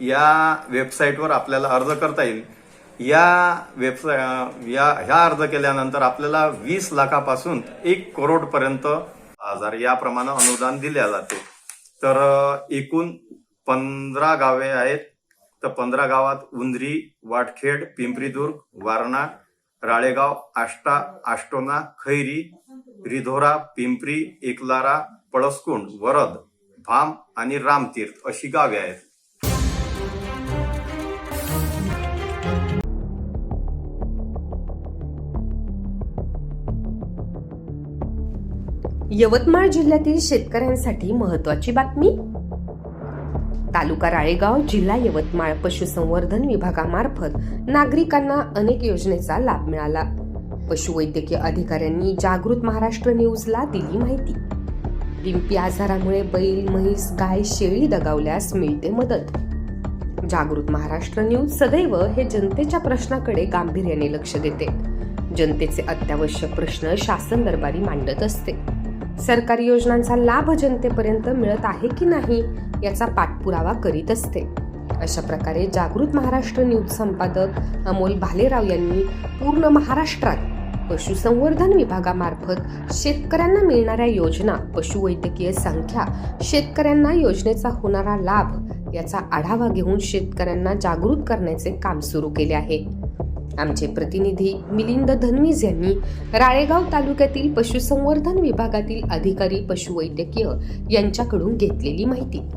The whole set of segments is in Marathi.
या वेबसाईटवर आपल्याला अर्ज करता येईल. या वेबसा या ह्या अर्ज केल्यानंतर आपल्याला वीस लाखापासून एक करोडपर्यंत आजार हजार याप्रमाणे अनुदान दिले जाते. तर एकूण पंधरा गावे आहेत. तर पंधरा गावात उंदरी वाटखेड पिंपरीदुर्ग वारणा राळेगाव आष्टा आष्टोना खैरी रिधोरा पिंपरी एकलारा पळसकुंड वरद भाम आणि रामतीर्थ अशी गावे आहेत. यवतमाळ जिल्ह्यातील शेतकऱ्यांसाठी महत्वाची बातमी. तालुका राळेगाव जिल्हा यवतमाळ पशुसंवर्धन विभागामार्फत नागरिकांना अनेक योजनेचा लाभ मिळाला. पशुवैद्यकीय अधिकाऱ्यांनी जागृत महाराष्ट्र न्यूजला दिली माहिती. डिंपी आजारामुळे बैल म्हैस गाय शेळी दगावल्यास मिळते मदत. जागृत महाराष्ट्र न्यूज सदैव हे जनतेच्या प्रश्नाकडे गांभीर्याने लक्ष देते. जनतेचे अत्यावश्यक प्रश्न शासन दरबारी मांडत असते. सरकारी योजनांचा लाभ जनतेपर्यंत मिळत आहे की नाही याचा पाठपुरावा करीत असते. अशा प्रकारे जागृत महाराष्ट्र न्यूज संपादक अमोल भालेराव यांनी पूर्ण महाराष्ट्रात पशुसंवर्धन विभागामार्फत शेतकऱ्यांना मिळणाऱ्या योजना पशुवैद्यकीय संख्या शेतकऱ्यांना योजनेचा होणारा लाभ याचा आढावा घेऊन शेतकऱ्यांना जागृत करण्याचे काम सुरू केले आहे. आमचे प्रतिनिधी मिलिंद धनवीज यांनी राळेगाव तालुक्यातील पशुसंवर्धन विभागातील अधिकारी पशुवैद्यकीय यांच्याकडून घेतलेली माहिती.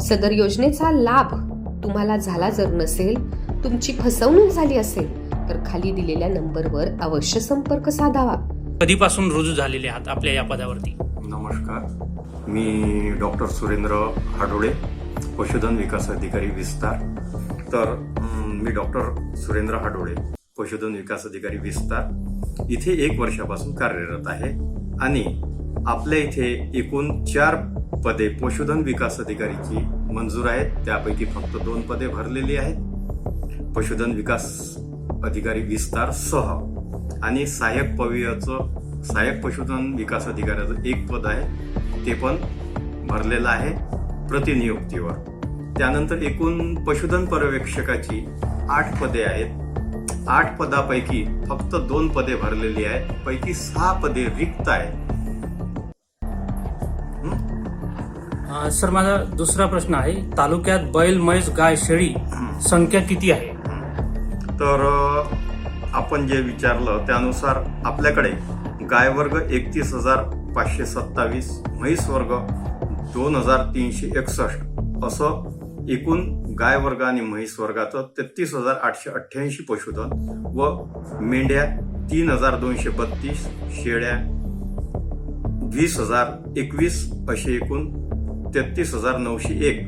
सदर योजनेचा लाभ तुम्हाला झाला जर नसेल तुमची फसवणूक झाली असेल तर खाली दिलेल्या नंबरवर अवश्य संपर्क साधावा. कधीपासून रुजू झालेले आहात आपल्या या पदावरती? नमस्कार. मी डॉक्टर सुरेंद्र हाडोळे पशुधन विकास अधिकारी विस्तार. तर मी डॉक्टर सुरेंद्र हाडोळे. पशुधन विकास अधिकारी विस्तार. इथे एक वर्षापासून कार्यरत आहे. आणि आपल्या इथे एकूण चार पदे पशुधन विकास अधिकारीची मंजूर आहेत. त्यापैकी फक्त दोन पदे भरलेली आहेत. पशुधन विकास अधिकारी विस्तार सह आणि सहाय्यक पवियाचं सहाय्यक पशुधन विकास अधिकाऱ्याचं एक पद आहे. ते पण भरलेलं आहे प्रतिनियुक्तीवर. त्यानंतर एकूण पशुधन पर्यवेक्षकाची आठ पदे आहेत. आठ पदापैकी फक्त दोन पदे भरलेली आहेत पैकी सहा पदे रिक्त आहेत. सर माझा दुसरा प्रश्न आहे. तालुक्यात बैल म्हैस गाय शेळी संख्या किती आहे? तर आपण जे विचारलं त्यानुसार आपल्याकडे गाय वर्ग एकतीस हजार पाचशे सत्तावीस म्हैस वर्ग दोन हजार तीनशे एकसष्ट असं एकूण गाय वर्ग आणि म्हैस वर्गाचं तेहतीस हजार आठशे अठ्ठ्याऐंशी पशुधन व मेंढ्या तीन हजार दोनशे बत्तीस शेळ्या वीस हजार एकवीस असे एकूण तेहतीस हजार नऊशे एक.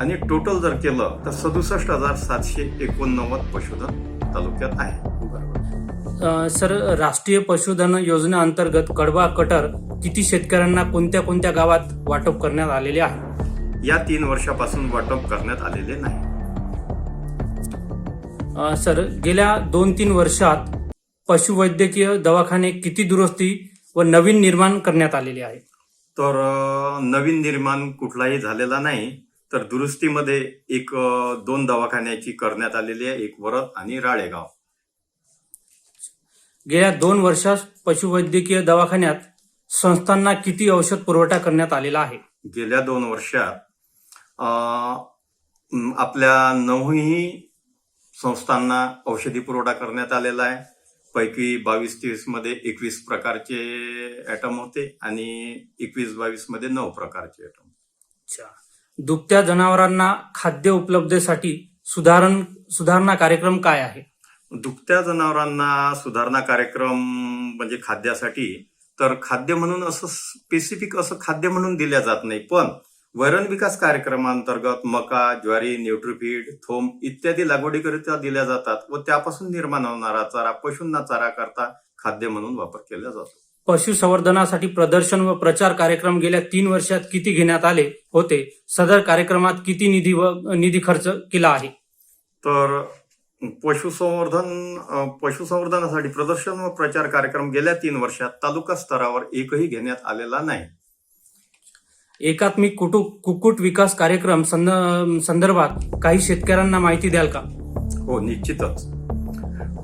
आणि टोटल जर केलं तर सदुसष्ट हजार सातशे एकोणनव्वद पशुधन तालुक्यात आहे. सर राष्ट्रीय पशुधन योजना अंतर्गत कडवा कटर किती शेतकऱ्यांना कोणत्या कोणत्या गावात वाटप करण्यात आलेले आहे? या तीन वर्षापासून वाटप करण्यात आलेले नाही. सर गेल्या दोन तीन वर्षात पशुवैद्यकीय दवाखाने किती दुरुस्ती व नवीन निर्माण करण्यात आलेले आहे तर नवीन निर्माण कुठलाही झालेला नाही तर दुरुस्तीमध्ये एक दोन दवाखान्याची करण्यात आलेली आहे एक वरद आणि राळेगाव. गेल्या दोन वर्षात पशुवैद्यकीय दवाखान्यात संस्थांना किती औषध पुरवठा करण्यात आलेला आहे? गेल्या दोन वर्षात आपल्या नऊही संस्थांना औषधी पुरवठा करण्यात आलेला आहे. पैकी बावीस तीसमध्ये एकवीस प्रकारचे ॲटम होते आणि एकवीस बावीसमध्ये नऊ प्रकारचे ॲटम अच्छा. दुभत्या जनावरांना खाद्य उपलब्धतेसाठी सुधारण सुधारणा कार्यक्रम काय आहे? दुभत्या जनावरांना सुधारणा कार्यक्रम म्हणजे खाद्यासाठी तर खाद्य म्हणून असं स्पेसिफिक असं खाद्य म्हणून दिल्या जात नाही पण वैरण विकास कार्यक्रमांतर्गत मका ज्वारी न्यूट्रिफीड थोम इत्यादी लागवडीकरिता दिल्या जातात व त्यापासून निर्माण होणारा चारा पशूंना चारा करता खाद्य म्हणून वापर केला जातो. पशुसंवर्धनासाठी प्रदर्शन व प्रचार कार्यक्रम गेल्या तीन वर्षात किती घेण्यात आले होते? सदर कार्यक्रमात किती निधी व निधी खर्च केला आहे? तर पशुसंवर्धन पशुसंवर्धनासाठी प्रदर्शन व प्रचार कार्यक्रम गेल्या तीन वर्षात तालुका स्तरावर एकही घेण्यात आलेला नाही. एकात्मिक कुटु कुक्कुट विकास कार्यक्रम संद- संदर्भात काही शेतकऱ्यांना माहिती द्याल का? हो निश्चितच.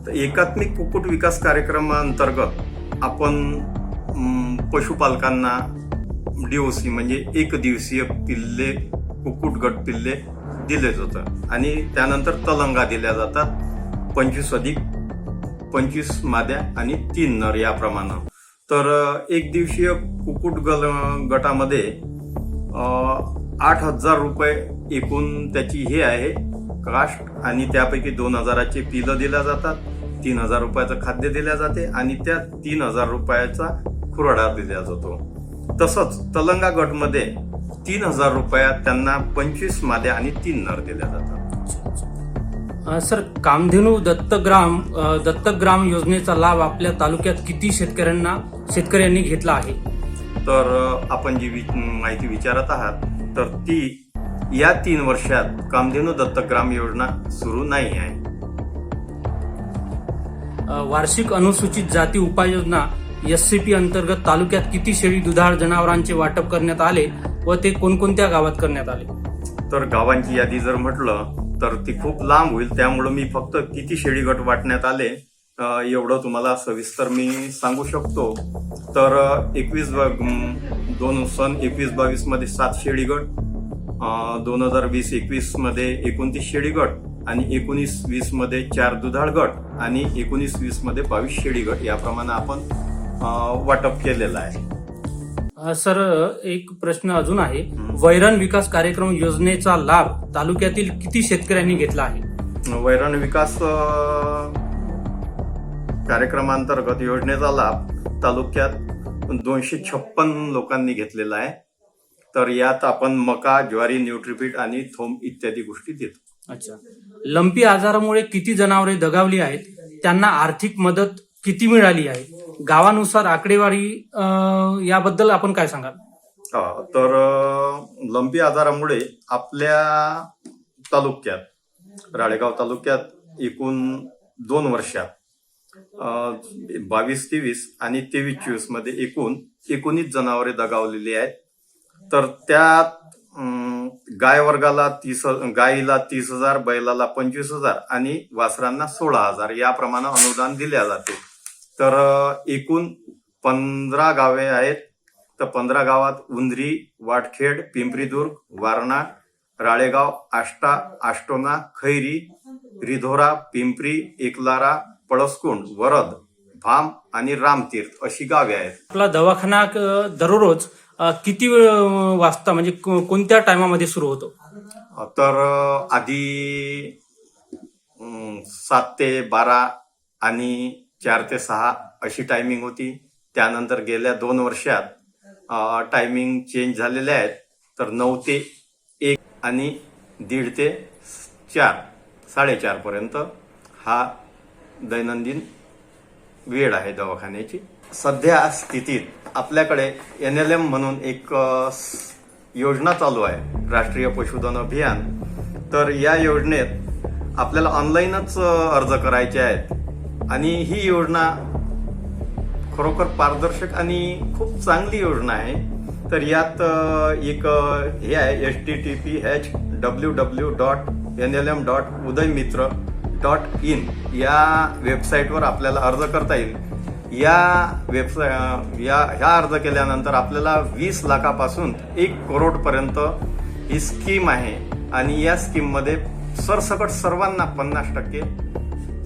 तर एकात्मिक कुक्कुट विकास कार्यक्रमाअंतर्गत आपण पशुपालकांना डी ओ सी म्हणजे एक दिवसीय पिल्ले कुक्कुट गट पिल्ले दिले जातात आणि त्यानंतर तलंगा दिल्या जातात. पंचवीस अधिक पंचवीस माद्या आणि तीन नर याप्रमाणे तर एक दिवसीय कुक्कुट गल गटामध्ये आठ हजार रुपये एकूण त्याची हे आहे कास्ट आणि त्यापैकी दोन हजाराचे पिलं दिल्या जातात तीन हजार रुपयाचं खाद्य दिल्या जाते आणि त्या तीन हजार रुपयाचा खुराडा दिला जातो. तसंच तलंगा गटमध्ये तीन हजार रुपयात त्यांना पंचवीस माद्या आणि तीन नर दिल्या जातात. सर कामधेनू दत्तग्राम दत्तग्राम योजनेचा लाभ आपल्या तालुक्यात किती शेतकऱ्यांना शेतकऱ्यांनी घेतला आहे? तर आपण जी वि- माहिती विचारत आहात तर ती या तीन वर्षात कामधेनू दत्तग्राम योजना सुरू नाही आहे. वार्षिक अनुसूचित जाती उपाययोजना एस सी पी अंतर्गत तालुक्यात किती शेळी दुधाळ जनावरांचे वाटप करण्यात आले व ते कोणकोणत्या गावात करण्यात आले? तर गावांची यादी जर म्हटलं तर ती खूप लांब होईल. त्यामुळं मी फक्त किती शेळी गट वाटण्यात आले एवढं तुम्हाला सविस्तर मी सांगू शकतो. तर एकवीस दोन सन एकवीस बावीसमध्ये सात शेळी गट दोन हजार वीस एकवीसमध्ये एकोणतीस शेळी गट आणि एकोणीस वीसमध्ये चार दुधाळ गट आणि एकोणीस वीसमध्ये बावीस शेळी गट याप्रमाणे आपण वाटप केलेलं आहे. सर एक प्रश्न अजून आहे. वैरण विकास कार्यक्रम योजनेचा लाभ तालुक्यातील किती शेतकऱ्यांनी घेतला आहे? वैरण विकास अ, कार्यक्रमांतर्गत योजनेचा लाभ तालुक्यात दोनशे छप्पन लोकांनी घेतलेला आहे. तर यात आपण मका ज्वारी न्यूट्रिफिट आणि थोम इत्यादी गोष्टी देतो. अच्छा. लंपी आजारामुळे किती जनावरे दगावली आहेत? त्यांना आर्थिक मदत किती मिळाली आहे? गावानुसार आकडेवारी याबद्दल आपण काय सांगाल? हा, तर लंपी आजारामुळे आपल्या तालुक्यात राळेगाव तालुक्यात एकूण दोन वर्षात बावीस तेवीस आणि तेवीस चोवीसमध्ये एकूण एकोणीस जनावरे दगावलेली आहेत. तर त्यात गाय वर्गाला तीस गायीला तीस हजार बैलाला पंचवीस हजार आणि वासरांना सोळा हजार याप्रमाणे अनुदान दिले जाते. तर एकूण पंधरा गावे आहेत. तर पंधरा गावात उंदरी वाटखेड पिंपरीदुर्ग वारणा राळेगाव आष्टा आष्टोना खैरी रिधोरा पिंपरी एकलारा पळसकुंड वरद भाम आणि रामतीर्थ अशी गावे आहेत. आपला दवाखाना दररोज किती वाजता म्हणजे कोणत्या टायमामध्ये सुरू होतो? तर आधी सात ते बारा आणि चार ते सहा अशी टायमिंग होती. त्यानंतर गेल्या दोन वर्षात टायमिंग चेंज झालेले आहेत. तर नऊ ते एक आणि दीड ते चार साडेचार पर्यंत हा दैनंदिन वेळ आहे दवाखान्याची. सध्या स्थितीत आपल्याकडे एन एल एम म्हणून एक योजना चालू आहे राष्ट्रीय पशुधन अभियान. तर या योजनेत आपल्याला ऑनलाईनच अर्ज करायचे आहेत. आणि ही योजना खरोखर पारदर्शक आणि खूप चांगली योजना आहे. तर यात एक हे आहे H T T P H W W dot N L M dot Udyamitra dot in या वेबसाईटवर आपल्याला अर्ज करता येईल. या वेबसाईट या ह्या अर्ज केल्यानंतर आपल्याला वीस लाखापासून एक करोडपर्यंत ही स्कीम आहे. आणि या स्कीममध्ये सरसकट सर्वांना पन्नास टक्के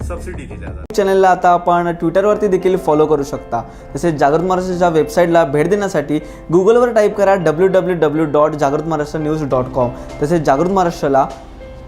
सबसिडी दिल्या जाते चॅनलला आता आपण ट्विटरवरती देखील फॉलो करू शकता. तसेच जागृत महाराष्ट्राच्या वेबसाईटला भेट देण्यासाठी गुगलवर टाईप करा डब्ल्यू डब्ल्यू डब्ल्यू डॉट जागृत महाराष्ट्र न्यूज डॉट कॉम तसेच जागृत महाराष्ट्राला